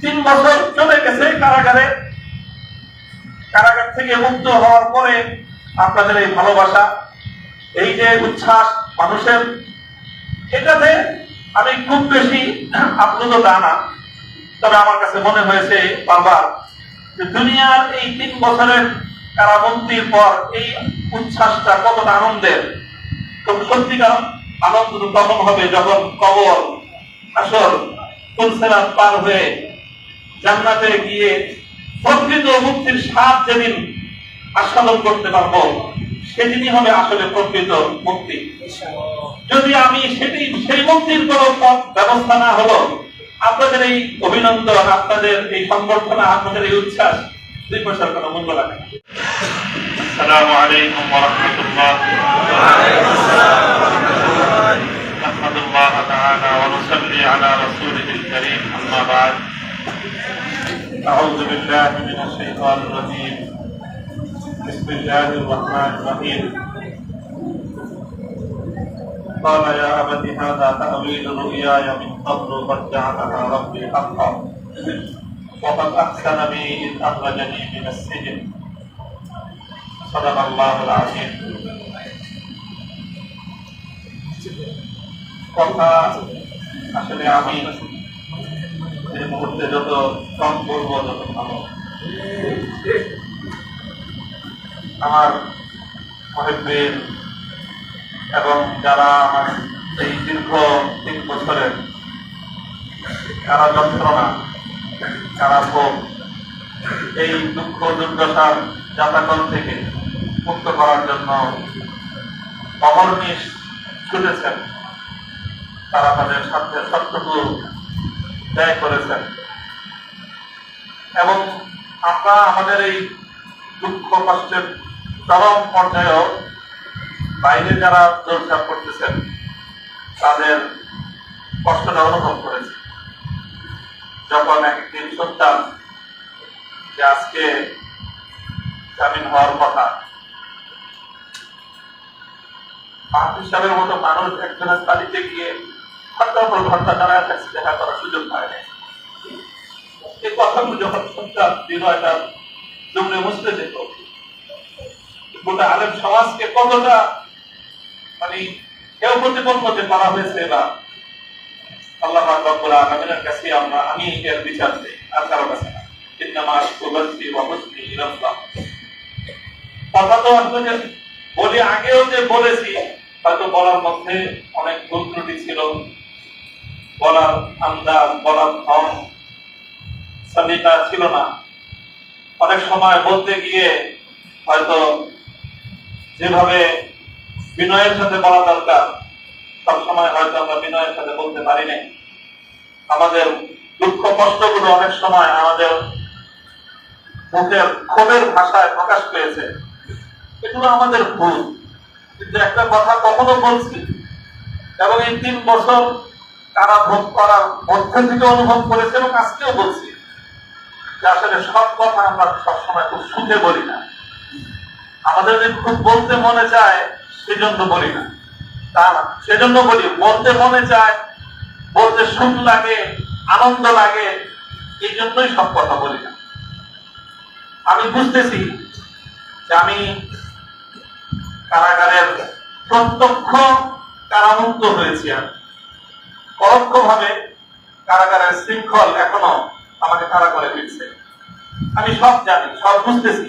তিন বছর চলে গেছে কারাগারে। কারাগার থেকে মুক্ত হওয়ার পরে আপনাদের এই ভালোবাসা, এই যে উচ্ছ্বাস মানুষের, এটাতে আমি খুব বেশি আপ্লুত তবে আমার কাছে মনে হয়েছে বারবার যে দুনিয়ার এই তিন বছরের কারাবন্দির পর এই উচ্ছ্বাসটা কতটা আনন্দের। সত্যিকার আনন্দ তখন হবে যখন কবর, আসর ফুলসেরাত পার হয়ে জান্নাতে গিয়ে প্রকৃত মুক্তির স্বাদ যেদিন আস্বাদন করতে পারব, সেদিনই হবে আসলে প্রকৃত মুক্তি। যদি আমি সেটি সেই মুক্তির কোনো ব্যবস্থা না হলো, আপনাদের এই অভিনন্দন, আপনাদের এই সংবর্ধনা, আপনাদের এই উচ্ছ্বাস, দুই পয়সার কোনো মূল্য লাগে না। আসসালামু আলাইকুম ওয়া রাহমাতুল্লাহ। أعوذ بالله من الشيطان الرجيم بسم الله الرحمن الرحيم قال يا أبت هذا تأويل رؤياي من قبل قد جعلها ربي حقا وقد أحسن بي إذ أخرجني من السجن صدق الله العظيم কথা আসলে আমি এই মুহূর্তে যত কম বলব, তত ভালো। আমার মহিবীর এবং যারা আমার এই দীর্ঘ তিন বছরের কারা যন্ত্রণা, কারা ভোগ, এই দুঃখ দুর্দশার যাতাকল থেকে মুক্ত করার জন্য অহর্নিশ ছুটেছেন তারা তাদের সাথে সবটুকু ব্যয় করেছেন। এবং আমরা আমাদের এই দুঃখ, কষ্টের চরম পর্যায়েও বাইরে যারা দৌড়ঝাঁপ করতেছেন, তাদের কষ্টটা অনুভব করেছে। যখন একদিন শুনতাম যে আজকে জামিন হওয়ার কথা মাহফিজ সাহেবের মতো মানুষ একজনের তালিতে গিয়ে ঘণ্টা দাঁড়ায় থাকছে দেখা করার সুযোগ পায় না এই যখন শুনতাম জমলে যেত। গোটা আলেম সমাজকে কতটা মানে কেউ করা হয়েছে বা আল্লাহ কাছে আমরা আমি এর বিচার চাই, আর কারও কাছে না। কথা তো আসলে বলি আগেও যে বলেছি, হয়তো বলার মধ্যে অনেক ভুল ত্রুটি ছিল। বলার আন্দাজ বলার ধন সলিকা ছিল না। অনেক সময় বলতে গিয়ে হয়তো যেভাবে বিনয়ের সাথে বলা দরকার, সব সময় হয়তো আমরা বিনয়ের সাথে বলতে পারি নাই। আমাদের দুঃখ কষ্টগুলো অনেক সময় আমাদের মুখের ক্ষোভের ভাষায় প্রকাশ পেয়েছে। এগুলো আমাদের ভুল। কিন্তু একটা কথা কখনো বলছি, এবং এই তিন বছর তারা ভোগ করার মধ্যে থেকে অনুভব করেছে এবং আজকেও বলছি। যে আসলে সব কথা আমরা সবসময় খুব সুখে বলি না। আমাদের যদি খুব বলতে মনে চায়, সেজন্য বলি না। তা না, সেজন্য বলি, বলতে মনে চায়, বলতে সুখ লাগে, আনন্দ লাগে, এই জন্যই সব কথা বলি না। আমি বুঝতেছি যে আমি কারাগারের প্রত্যক্ষ কারামুক্ত হয়েছি আমি পরোক্ষ ভাবে কারাগারের শৃঙ্খল এখনও আমাকে তারা করে ফিরছে আমি সব জানি, সব বুঝতেছি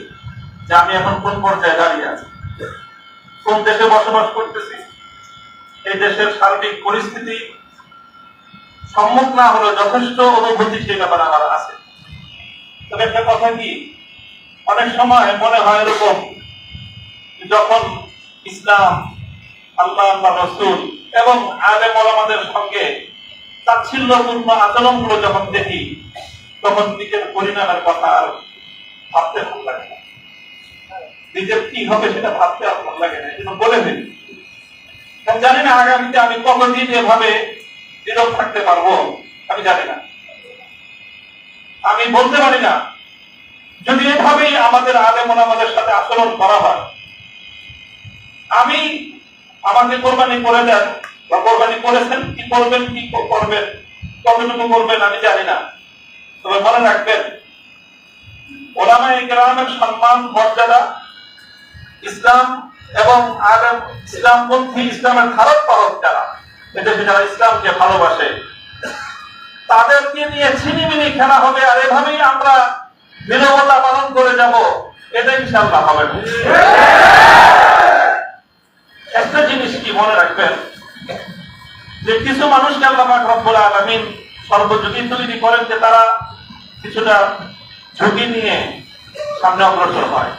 যে আমি এখন কোন পর্যায়ে দাঁড়িয়ে আছি। কোন দেশে বসবাস করতেছি। এই দেশের সার্বিক পরিস্থিতি সম্মুখ না হলে যথেষ্ট অনুভূতি সেই ব্যাপারে আমার আছে। তবে একটা কথা কি, অনেক সময় মনে হয় এরকম, যখন ইসলাম আল্লাহ রসুল এবং ওলামাদের সঙ্গে তাচ্ছিল্যপূর্ণ যখন দেখি, তখন নিজের পরিণামের কথা আর ভাবতে ভালো লাগে না। নিজের কি হবে সেটা ভাবতে আর ভালো লাগে না বলে কারণ জানি না আগামীতে আমি কতদিন এভাবে নীরব থাকতে পারব, আমি জানি না। আমি বলতে পারি না, যদি এভাবেই আমাদের আলেমন আমাদের সাথে আচরণ করা হয়, আমি আমাকে কোরবানি করে দেন বা কোরবানি করেছেন কি করবেন কি করবেন, কতটুকু করবেন আমি জানি না তবে মনে রাখবেন কেরামের সম্মান, মর্যাদা ইসলাম এবং ইসলামপন্থী ইসলামের ধারক পালক যারা এদেশে যারা ইসলামকে ভালোবাসে, তাদেরকে নিয়ে ছিনিমিনি খেলা হবে, আর এভাবেই আমরা বিরবতা পালন করে যাব, এটা ইনশাল্লাহ হবে না। একটা জিনিস কি মনে রাখবেন? যে কিছু মানুষকে আল্লাহ রব্বুল আলামিন তৈরি করেন যে তারা কিছুটা ঝুঁকি নিয়ে সামনে অগ্রসর হয়।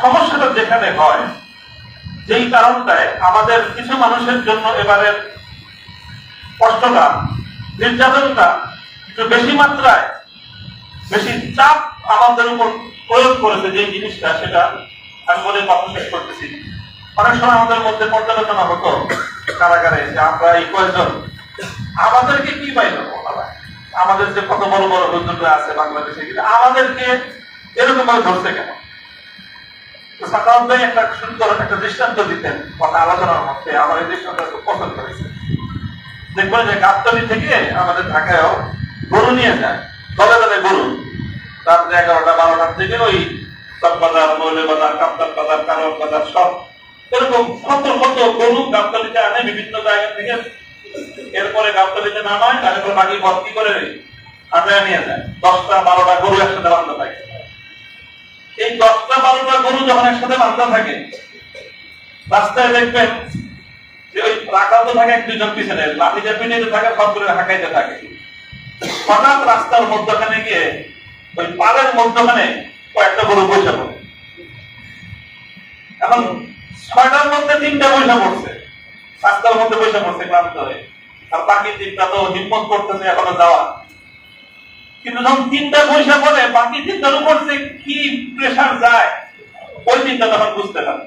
সমস্যাটা যেখানে হয়, যেই কারণটায় আমাদের কিছু মানুষের জন্য এবারের কষ্টটা, নির্যাতনটা একটু বেশি মাত্রায় বেশি চাপ আমাদের উপর প্রয়োগ করেছে যে জিনিসটা, সেটা আমি বলে কথা শেষ করতেছি। অনেক সময় আমাদের মধ্যে পর্যালোচনা হতো কারাগারে যে আমরা এই কয়েকজন। আমাদেরকে কি পাইল? আমাদের যে কত বড় বড় হুজুররা আছে বাংলাদেশে, কিন্তু আমাদেরকে এরকম ভাবে ধরছে কেন? ভাই একটা সুন্দর একটা দৃষ্টান্ত দিতেন কথা আলোচনার মধ্যে। আমার এই দৃষ্টান্ত খুব পছন্দ হয়েছে। দেখবেন যে গাবতলি থেকে আমাদের ঢাকায়ও গরু নিয়ে যায়। দলে দলে গরু। রাত্রে এগারোটা, বারোটার থেকে ওই চকবাজার মৌলে বাজার কাপ্তার বাজার কারণ বাজার সব এরকম কত কত গরু গাবতলিতে আনে, বিভিন্ন জায়গা থেকে। এরপরে গাবতলিতে নামায় তারপর বাকি ভর্তি করে আটায় নিয়ে যায়। দশটা, বারোটা গরু একসাথে বান্ধা থাকে। এই দশটা, বারোটা গরু যখন একসাথে বান্ধা থাকে, রাস্তায় দেখবেন যে ওই রাখাল তো থাকে এক দুইজন পিছনে লাঠি লাঠিতে পিটিতে থাকে, সব করে হাঁকাইতে থাকে। হঠাৎ রাস্তার মধ্যখানে গিয়ে ওই পাড়ের মধ্যখানে কয়েকটা গরু বসে পড়ে। এখন ছয়টার মধ্যে তিনটা পয়সা পড়ছে। রাস্তার মধ্যে পয়সা পড়ছে ক্লান্ত হয়ে। আর বাকি তিনটা তো হিম্মত করতেছে এখনও যাওয়া কিন্তু যখন তিনটা পয়সা পড়ে বাকি তিনটার উপর যে কি প্রেশার যায় ওই তিনটা তখন বুঝতে পারে।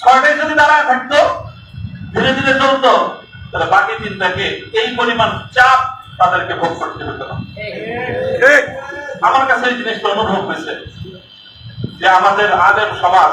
ছয়টায় যদি দাঁড়ায় থাকতো ধীরে ধীরে চলতো তাহলে বাকি তিনটাকে এই পরিমাণ চাপ তাদেরকে ভোগ করতে হতো। না আমার কাছে এই জিনিসটা অনুভব হয়েছে যে আমাদের আলেম সমাজ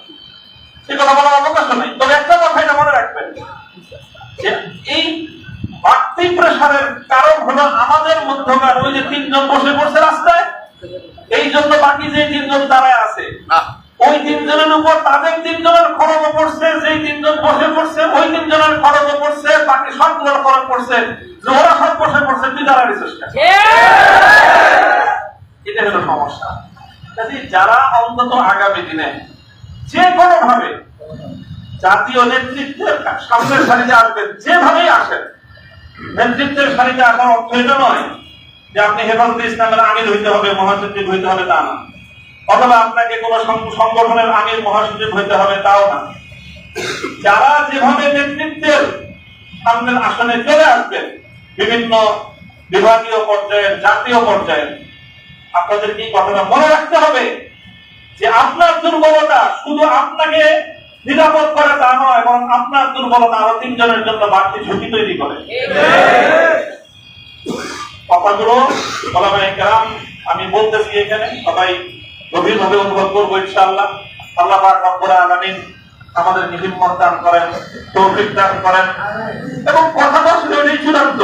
কথা বলার অবকাশ নেই। তবে একটা কথা এটা মনে রাখবেন। যে এই বাড়তি প্রেশারের কারণ হলো আমাদের মধ্যকার ওই যে তিনজন বসে পড়ছে রাস্তায় এই জন্য বাকি যে তিনজন দাঁড়ায় আছে ওই তিনজনের উপর তাদের তিনজনের খরচ পড়ছে যেই তিনজন বসে পড়ছে ওই তিনজনের খরচ পড়ছে বাকি সবগুলোর খরচ পড়ছে ওরা সব বসে পড়ছে তুই দাঁড়াবি চেষ্টা। এটা হলো সমস্যা। কাজে যারা অন্তত আগামী দিনে যে কোনো ভাবে জাতীয় নেতৃত্বের সামনের সারিতে আসবেন, যেভাবেই আসেন। নেতৃত্বের সারিতে আসার অর্থ এটা নয় যে আপনি হেফাজতে ইসলামের আমির হইতে হবে, মহাসচিব হইতে হবে, তা না। অথবা আপনাকে কোন সংগঠনের আমির, মহাসচিব হইতে হবে, তাও না। যারা যেভাবে নেতৃত্বের সামনের আসনে চলে আসবেন, বিভিন্ন বিভাগীয় পর্যায়ের জাতীয় পর্যায়ে, আপনাদের কি কথাটা মনে রাখতে হবে? যে আপনার দুর্বলতা শুধু আপনাকে নিরাপদ করে তা নয় এবং আপনার দুর্বলতা আরও তিনজনের জন্য বাড়তি ঝুঁকি তৈরি করে। কথাগুলো আমি বলতেছি এখানে, সবাই গভীরভাবে অনুভব করব ইনশাআল্লাহ। আল্লাহ হিম্মত দান করেন, তৌফিক দান করেন। এবং কথাটা আসলে ওটাই চূড়ান্ত।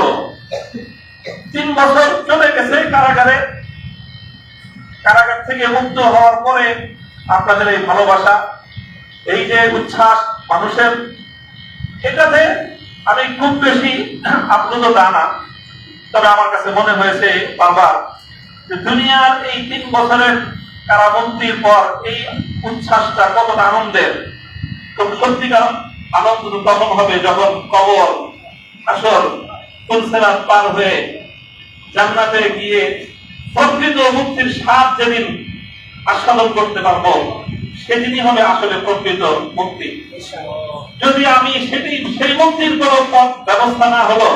তিন বছর চলে গেছে কারাগারে। কারাগার থেকে মুক্ত হওয়ার পরে আপনাদের এই ভালোবাসা এই যে উচ্ছ্বাস মানুষের, এটাতে আমি খুব বেশি আপ্লুত তা না। তবে আমার কাছে মনে হয়েছে বারবার যে দুনিয়ার এই তিন বছরের কারাবন্দির পর এই উচ্ছ্বাসটা কতটা আনন্দের। তো সত্যিকার আনন্দ তখন হবে যখন কবর, আসর তুলসেরাত পার হয়ে জান্নাতে গিয়ে প্রকৃত মুক্তির স্বাদ যেদিন আস্বাদন করতে পারব সেদিনই হবে আসলে প্রকৃত মুক্তি। যদি আমি সেটি সেই মুক্তির কোন ব্যবস্থা না হলো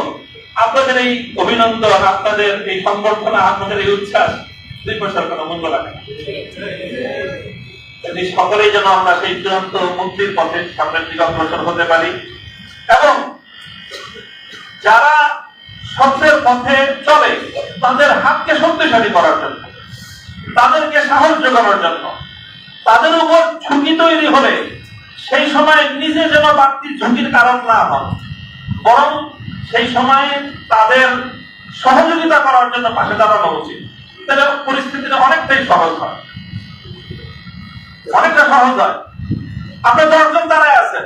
আপনাদের এই অভিনন্দন আপনাদের এই সংবর্ধনা আপনাদের এই উচ্ছ্বাস দুই পয়সার কোনো মূল্য লাগে না। যদি সকলেই যেন আমরা সেই চূড়ান্ত মুক্তির পথে সামনের দিকে অগ্রসর হতে পারি এবং যারা সত্যের পথে চলে তাদের হাতকে শক্তিশালী করার জন্য তাদেরকে সাহস যোগানোর জন্য তাদের উপর ঝুঁকি তৈরি হলে সেই সময় নিজে যেন বাড়তি ঝুঁকির কারণ না হন। বরং সেই সময় তাদের সহযোগিতা করার জন্য পাশে দাঁড়ানো উচিত। তাহলে পরিস্থিতিটা অনেকটাই সহজ হয়। অনেকটা সহজ হয়। আপনি দশজন দাঁড়ায় আছেন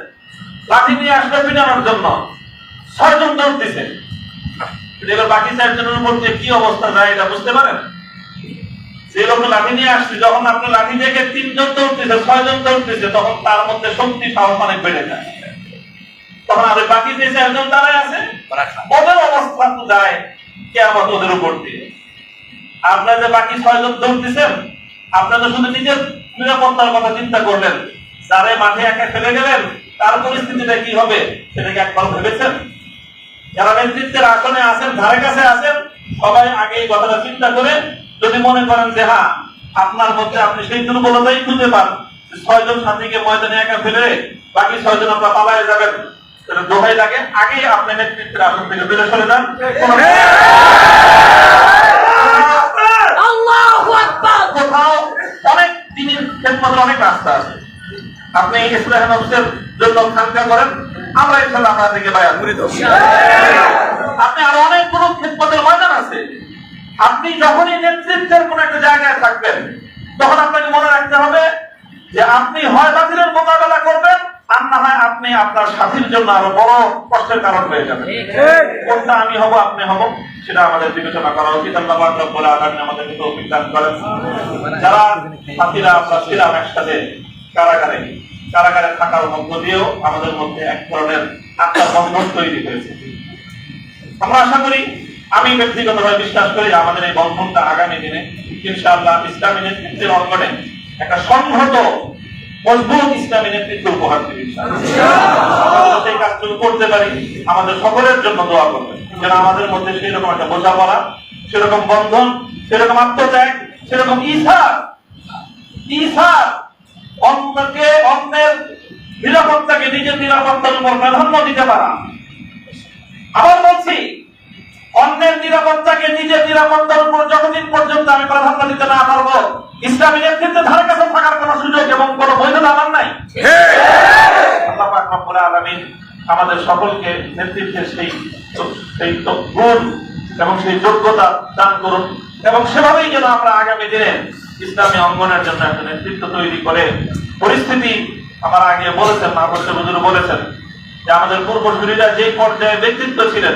লাঠি নিয়ে আসলে পিটানোর জন্য। ছয়জন দৌড় দিছে। বাকি চারজনের উপর কি অবস্থা যায় এটা বুঝতে পারেন? যে লোক লাঠি নিয়ে আসছে যখন আপনি লাঠি থেকে তিনজন দৌড়তেছে ছয়জন দৌড়তেছে তখন তার মধ্যে শক্তি সাহস অনেক বেড়ে যায়। তখন আর বাকি যে চারজন দাঁড়ায় আছে ওদের অবস্থা তো যায় কে আমার ওদের উপর দিয়ে। আপনার যে বাকি ছয়জন দৌড়তেছেন আপনার তো শুধু নিজের নিরাপত্তার কথা চিন্তা করলেন। যারে মাঠে একা ফেলে গেলেন তার পরিস্থিতিটা কি হবে সেটাকে একবার ভেবেছেন? যারা নেতৃত্বের আসনে আছেন ধারে কাছে আছেন সবাই আগে এই কথাটা চিন্তা করে যদি মনে করেন যে হ্যাঁ আপনার মধ্যে আপনি সেই দুর্বলতাই খুঁজে পান ছয়জন সাথীকে ময়দানে একা ফেলে বাকি ছয়জন আপনার পালায় যাবেন। দোহাই লাগে। আগেই আপনি নেতৃত্বের আসন থেকে বেরো সরে যান। কোনো- কোথাও অনেক দিনের খেদমতের অনেক রাস্তা আছে। আপনি ইসলাম অফিসের জন্য খানকা করেন। আমরা ইনশাল্লাহ আপনাদেরকে বায়াত আপনি আরও অনেকগুলো খেদমতের ময়দান আছে। আপনি যখনই নেতৃত্বের কোন একটা জায়গায় থাকবেন তখন আপনাকে মনে রাখতে হবে যে আপনি হয় বাতিলের মোকাবেলা করবেন আর না হয় আপনি আপনার সাথীর জন্য আরও বড় কষ্টের কারণ হয়ে যাবেন। কোনটা আমি হব আপনি হব সেটা আমাদের বিবেচনা করা উচিত। আল্লাহ রব্বুল আলামিন আমাদেরকে তৌফিক দান করেন। যারা সাথীরা আমরা ছিলাম একসাথে কারাগারে কারাগারে থাকার মধ্য দিয়েও আমাদের মধ্যে এক ধরনের আত্মার বন্ধন তৈরি হয়েছে। আমরা আশা করি আমি ব্যক্তিগতভাবে বিশ্বাস করি আমাদের এই বন্ধনটা আগামী দিনে ইনশাআল্লাহ ইসলামী নেতৃত্বের অঙ্গনে একটা সংহত, মজবুত ইসলামী নেতৃত্ব উপহার দেবে সেই কাজটুকু করতে পারি, আমাদের সকলের জন্য দোয়া করবেন। যেন আমাদের মধ্যে সেরকম একটা বোঝাপড়া, সেরকম বন্ধন, সেরকম আত্মত্যাগ, সেরকম ইসার ইসার, অন্যকে অন্যের নিরাপত্তাকে নিজের নিরাপত্তার উপর প্রাধান্য দিতে পারা। আবার বলছি অন্যের নিরাপত্তাকে নিজের নিরাপত্তার উপর যতদিন পর্যন্ত আমি প্রাধান্য দিতে না পারব, ইসলামী নেতৃত্বে ধারে কাছে থাকার কোন সুযোগ এবং কোন বৈধতা আমার নাই। আলামিন আমাদের সকলকে নেতৃত্বের সেই সেই গুণ এবং সেই যোগ্যতা দান করুন এবং সেভাবেই যেন আমরা আগামী দিনে ইসলামী অঙ্গনের জন্য একটা নেতৃত্ব তৈরি করে পরিস্থিতি আমার আগে বলেছেন, মাহবুব বলেছেন যে আমাদের পূর্বসূরীরা যে পর্যায়ে ব্যক্তিত্ব ছিলেন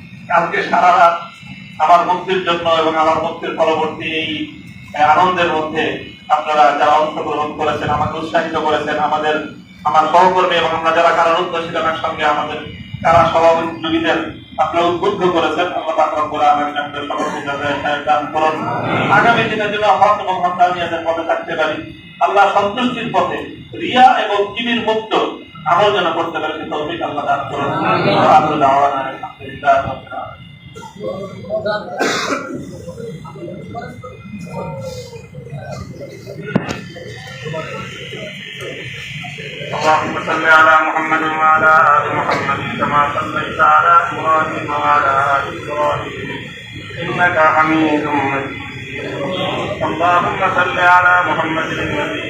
কালকে সারা রাত আমার মুক্তির জন্য এবং আমার মুক্তির পরবর্তী এই আনন্দের মধ্যে আপনারা যারা অংশগ্রহণ করেছেন, আমাকে উৎসাহিত করেছেন, আমাদের, আমার সহকর্মী এবং আমরা যারা কারারুদ্ধ ছিলাম একসঙ্গে আমাদের কারা সভাপতিদের আপনারা উদ্বুদ্ধ করেছেন, আল্লাহ পাক রব্বুল আলামিন আমাদের সকলকে দান করুন। আগামী দিনের জন্য হক এবং হকানিয়াতের পথে থাকতে পারি। আল্লাহ সন্তুষ্টির পথে রিয়া এবং কিবির মুক্ত আমল যেন করতে পারি সে তৌফিক আল্লাহ দান করুন আল্লাহ দাওয়ানা আলহামদুলিল্লাহ রাব্বিল আলামিন। اللهم صل على محمد وعلى ال محمد كما صليت على ابراهيم وعلى ال ابراهيم انك حميد مجيد اللهم صل على محمد النبي